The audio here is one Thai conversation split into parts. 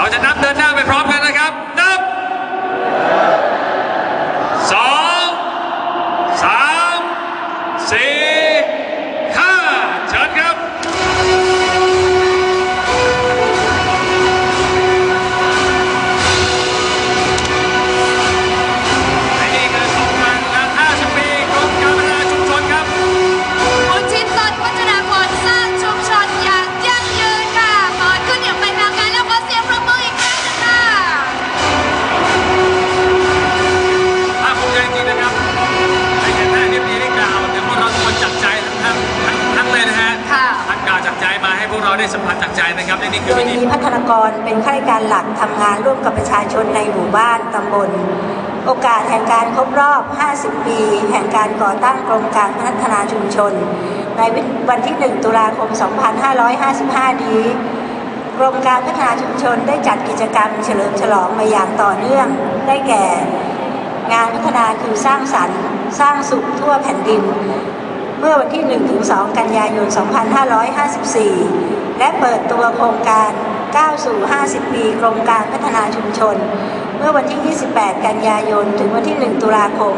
เราจะนับเดินหน้าไปพร้อม พวกเราได้สัมผัสจากใจนะครับและนี่คือโดยวิธีมีพัฒนากรเป็นข้าราชการหลักทำงานร่วมกับประชาชนในหมู่บ้านตำบล โอกาสแห่งการครบรอบ 50 ปี แห่งการก่อตั้งกรมการพัฒนาชุมชน ในวันที่ 1 ตุลาคม 2555 นี้กรมการพัฒนาชุมชนได้จัดกิจกรรมเฉลิมฉลองมาอย่างต่อเนื่อง ได้แก่ งานพัฒนาคือสร้างสรรค์ สร้างสุขทั่วแผ่นดิน เมื่อวันที่ 1-2 กันยายน 2554 และเปิดตัวโครงการก้าวสู่ 50 ปีกรมการพัฒนาชุมชน เมื่อวันที่ 28 กันยายน ถึงวันที่ 1 ตุลาคม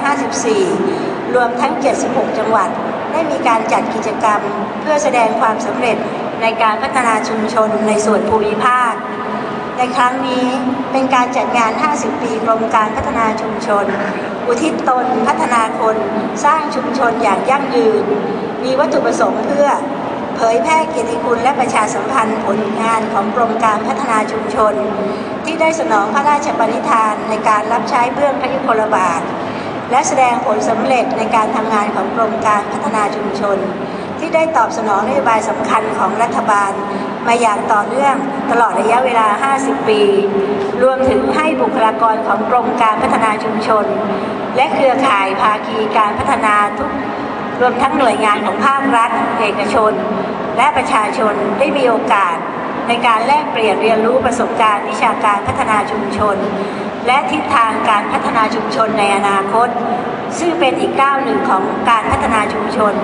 2554 รวมทั้ง 76 จังหวัด ได้มีการจัดกิจกรรม เพื่อแสดงความสำเร็จในการพัฒนาชุมชนในส่วนภูมิภาค ในครั้งนี้เป็นการจัดงาน 50 ปีกรมการพัฒนาชุมชน อุทิศตนพัฒนาคนสร้างชุมชนอย่างยั่งยืน มีวัตถุประสงค์เพื่อ เผยแพร่เกียรติคุณและประชาสัมพันธ์ผลงานของกรมการพัฒนาชุมชน ที่ได้สนองพระราชปณิธานในการรับใช้เบื้องพระยุคลบาท และแสดงผลสำเร็จในการทำงานของกรมการพัฒนาชุมชน ที่ได้ตอบสนองนโยบายสำคัญของรัฐบาล มาอย่างต่อเนื่องตลอดระยะเวลา 50 ปี รวมถึงให้บุคลากรของกรมการพัฒนาชุมชน และเครือข่ายภาคีการพัฒนาทุกรวมทั้งหน่วยงานของภาครัฐ เอกชน และประชาชนได้มีโอกาสในการแลกเปลี่ยนเรียนรู้ประสบการณ์วิชาการพัฒนาชุมชน และทิศทางการพัฒนาชุมชนในอนาคต ซึ่งเป็นอีกก้าวหนึ่งของการพัฒนาชุมชน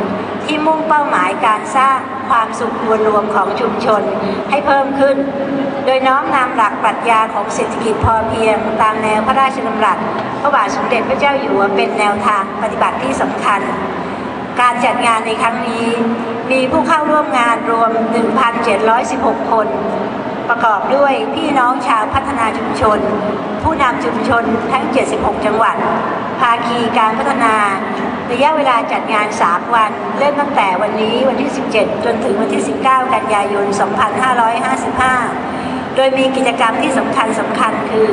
ที่มุ่งเป้าหมายการสร้าง ความสุขมวลรวมของชุมชนให้เพิ่มขึ้น โดยน้อมนำหลักปรัชญาของเศรษฐกิจพอเพียง ตามแนวพระราชดำรัสพระบาทสมเด็จพระเจ้าอยู่หัวเป็นแนวทางปฏิบัติที่สำคัญ การจัดงานในครั้งนี้ มีผู้เข้าร่วมงานรวม 1,716 คน ประกอบด้วยพี่น้องชาวพัฒนาชุมชน ผู้นำชุมชนทั้ง 76 จังหวัด ภาคีการพัฒนา ระยะเวลาจัดงาน 3 วัน เริ่มตั้งแต่วันนี้วันที่ 17 จนถึงวันที่ 19 กันยายน 2555 โดยมีกิจกรรมที่สำคัญสำคัญคือ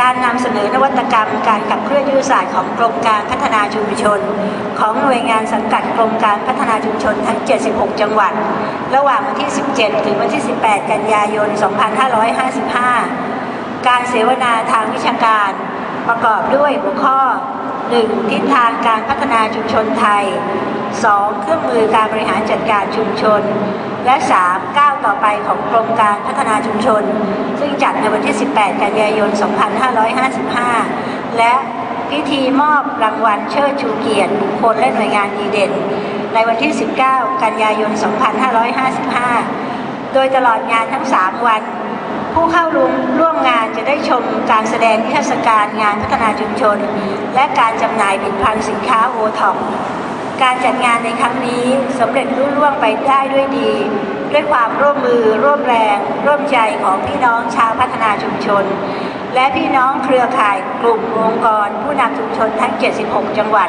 การนำเสนอนวัตกรรม การขับเคลื่อนยุทธศาสตร์ของกรมการพัฒนาชุมชน ของหน่วยงานสังกัดกรมการพัฒนาชุมชนทั้ง 76 จังหวัด ระหว่างวันที่ 17 ถึงวันที่ 18 กันยายน 2555 การเสวนาทางวิชาการประกอบด้วยหัวข้อ 1. ทิศทางการพัฒนาชุมชนไทย 2. เครื่องมือการบริหารจัดการชุมชน และ 3. ก้าวต่อไปของกรมการพัฒนาชุมชน ซึ่งจัดในวันที่ 18 กันยายน 2555 และพิธีมอบรางวัลเชิดชูเกียรติบุคคลและหน่วยงานดีเด่น ในวันที่ 19 กันยายน 2555 โดยตลอดงานทั้ง 3 วัน ผู้เข้าร่วมร่วมงานจะได้ชมการแสดงนิทรรศการงานพัฒนาชุมชน และการจำหน่ายผลิตภัณฑ์สินค้าโอท็อป การจัดงานในครั้งนี้สำเร็จรุ่ล่วงไปได้ด้วยดี ด้วยความร่วมมือร่วมแรง ร่วมใจของพี่น้องชาวพัฒนาชุมชน และพี่น้องเครือข่ายกลุ่มองค์กร ผู้นำชุมชนทั้ง 76 จังหวัด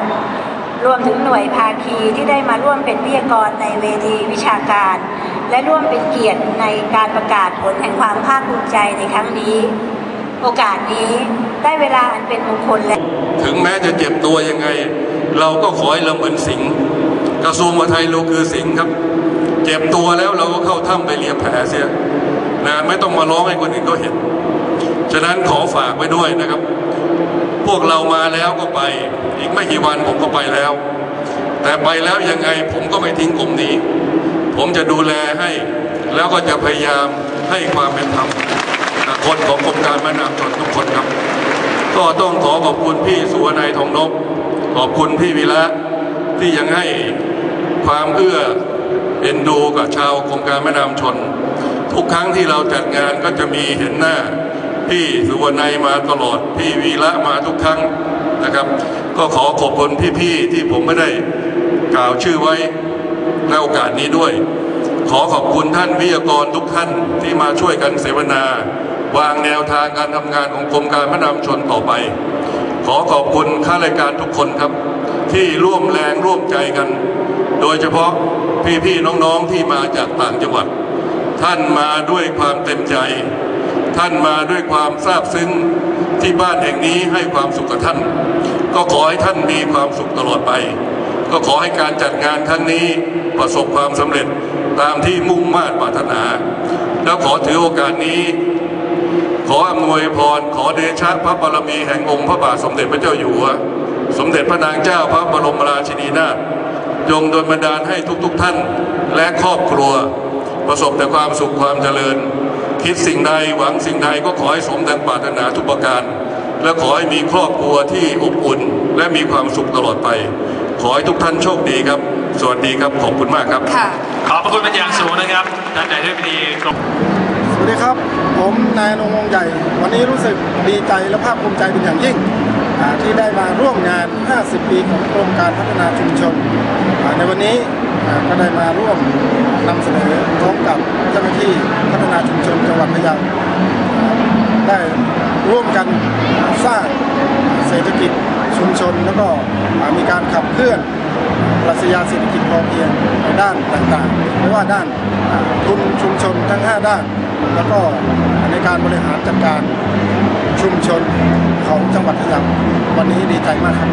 รวมถึงหน่วยภาคีที่ได้มาร่วมเป็นวิทยากรในเวทีวิชาการ และร่วมเป็นเกียรติในการประกาศผลแห่งความภาคภูมิใจในครั้งนี้ โอกาสนี้ได้เวลาอันเป็นมงคลและถึงแม้จะเจ็บตัวยังไง เราก็ขอให้เราเหมือนสิงห์กระทรวงมหาดไทยเราคือสิงห์ครับ เจ็บตัวแล้วเราก็เข้าถ้ำไปเลียแผลเสียนะไม่ต้องมาร้องให้คนอื่นเขาเห็น ฉะนั้นขอฝากไว้ด้วยนะครับ พวกเรามาแล้วก็ไป อีกไม่กี่วันผมก็ไปแล้ว แต่ไปแล้วยังไงผมก็ไม่ทิ้งกลุ่มนี้ ผมจะดูแลให้ แล้วก็จะพยายามให้ความเป็นธรรมกับคนของกรมการพัฒนาชนทุกคนครับ ก็ต้องขอขอบคุณพี่สุวรรณัยทองนก ขอบคุณพี่วิระที่ยังให้ความเอื้อเอ็นดูกับชาวโครงการแม่น้ำชน ทุกครั้งที่เราจัดงานก็จะมีเห็นหน้าพี่สุวรรณัยมาตลอดพี่วีระมาทุกครั้งนะครับ ก็ขอขอบคุณพี่ๆที่ผมไม่ได้กล่าวชื่อไว้ในโอกาสนี้ด้วย ขอขอบคุณท่านวิทยากรทุกท่านที่มาช่วยกันเสวนา วางแนวทางการทำงานของกรมการพัฒนาชนต่อไป ขอขอบคุณข้าราชการทุกคนครับ ที่ร่วมแรงร่วมใจกัน โดยเฉพาะพี่ๆน้องๆที่มาจากต่างจังหวัด ท่านมาด้วยความเต็มใจ ท่านมาด้วยความซาบซึ้งที่บ้านแห่งนี้ให้ความสุขกับท่าน ก็ขอให้ท่านมีความสุขตลอดไป ก็ขอให้การจัดงานครั้งนี้ประสบความสำเร็จตามที่มุ่งมา่ปรารถนา แล้วขอถือโอกาสนี้ ขออำนวยพร ขอเดชะพระบารมีแห่งองค์พระบาทสมเด็จพระเจ้าอยู่หัว สมเด็จพระนางเจ้าพระบรมราชินีนาถจงโดนบันดาลให้ทุกๆทท่านและครอบครัว ประสบแต่ความสุขความเจริญ คิดสิ่งใดหวังสิ่งใดก็ขอให้สมดังปรารถนาทุกประการ และขอให้มีครอบครัวที่อบอุ่น และมีความสุขตลอดไป ขอให้ทุกท่านโชคดีครับ สวัสดีครับขอบคุณมากครับค่ะขอบพระคุณเป็นอย่างสูงนะครับท่านนายกรัฐมนตรีกรม สวัสดีครับ ผมนายนงวงใหญ่ วันนี้รู้สึกดีใจและภาคภูมิใจเป็นอย่างยิ่ง ที่ได้มาร่วมงาน 50 ปีของกรมการพัฒนาชุมชน ในวันนี้ก็ได้มาร่วมนำเสนอพร้อมกับเจ้าหน้าที่พัฒนาชุมชนจังหวัดพะเยาได้ร่วมกันสร้างเศรษฐกิจชุมชน แล้วก็มีการขับเคลื่อนปรัชญาเศรษฐกิจพอเพียงในด้านต่างๆ ไม่ว่าด้านทุนชุมชนทั้ง 5 ด้าน แล้วก็ในการบริหารจัดการชุมชนของจังหวัดพะเยาวันนี้ดีใจมากครับ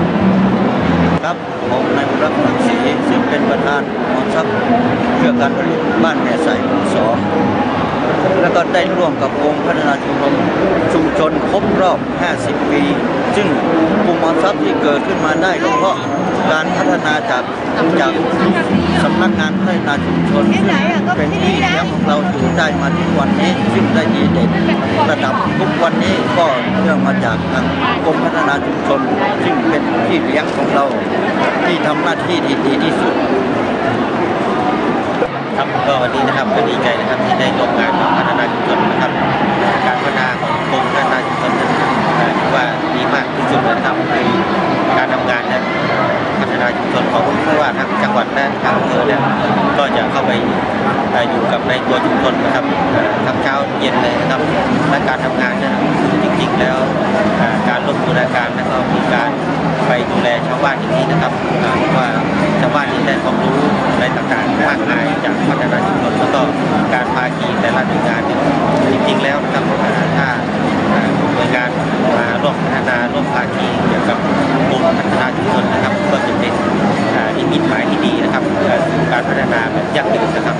ครับผมนายบุญรักษ์รังสีซึ่งเป็นประธานของทัพเพื่อการผลิตบ้านแม่ใสหมู่สองแล้วก็ได้ร่วมกับองค์พัฒนาชุมชนชุมชนครบรอบ 50 ปี ซึ่งกลุ่มออมทรัพย์ที่เกิดขึ้นมาได้ก็เพราะการพัฒนาจากจากสำนักงานพัฒนาชุมชนซึ่งเป็นที่เลี้ยงของเราอยู่ได้มาถึงวันนี้ซึ่งได้ดีเด่นระดับทุกวันนี้ก็เนื่องมาจากทางกรมพัฒนาชุมชน ซึ่งเป็นที่เลี้ยงของเรา ที่ทำหน้าที่ที่ดีที่สุดครับก็วันนี้นะครับก็ดีใจนะครับที่ได้ร่วมงานกับพัฒนาชุมชนนะครับ การพัฒนาของกรมพัฒนาชุมชน ว่าดีมากที่สุดนะครับคือการทำงานนั้นพัฒนาชุมชนของผู้ว่าทั้งจังหวัดและทางอำเภอเนี่ยก็จะเข้าไปอยู่กับในตัวชุมชนนะครับทั้งเช้าเย็นเลยนะครับและการทำงานเนี่ยจริงๆแล้วการร่วมมือการแล้วก็มีการ ไปดูแลชาวบ้านที่นี่นะครับว่าชาวบ้านที่ได้ความรู้อะไรต่างๆมากมายจากพัฒนาชุมชนแล้วก็การพาคีแต่ละหน่วยงานเนี่ยจริงๆแล้วนะครับถ้าหน่วยงานมาร่วมพัฒนาร่วมภาคีเกี่ยวกับกลุ่มพัฒนาชุมชนนะครับ ก็จะเป็นอ่อนิมิตหมายที่ดีนะครับ การพัฒนาแบบยั่งยืนนะครับ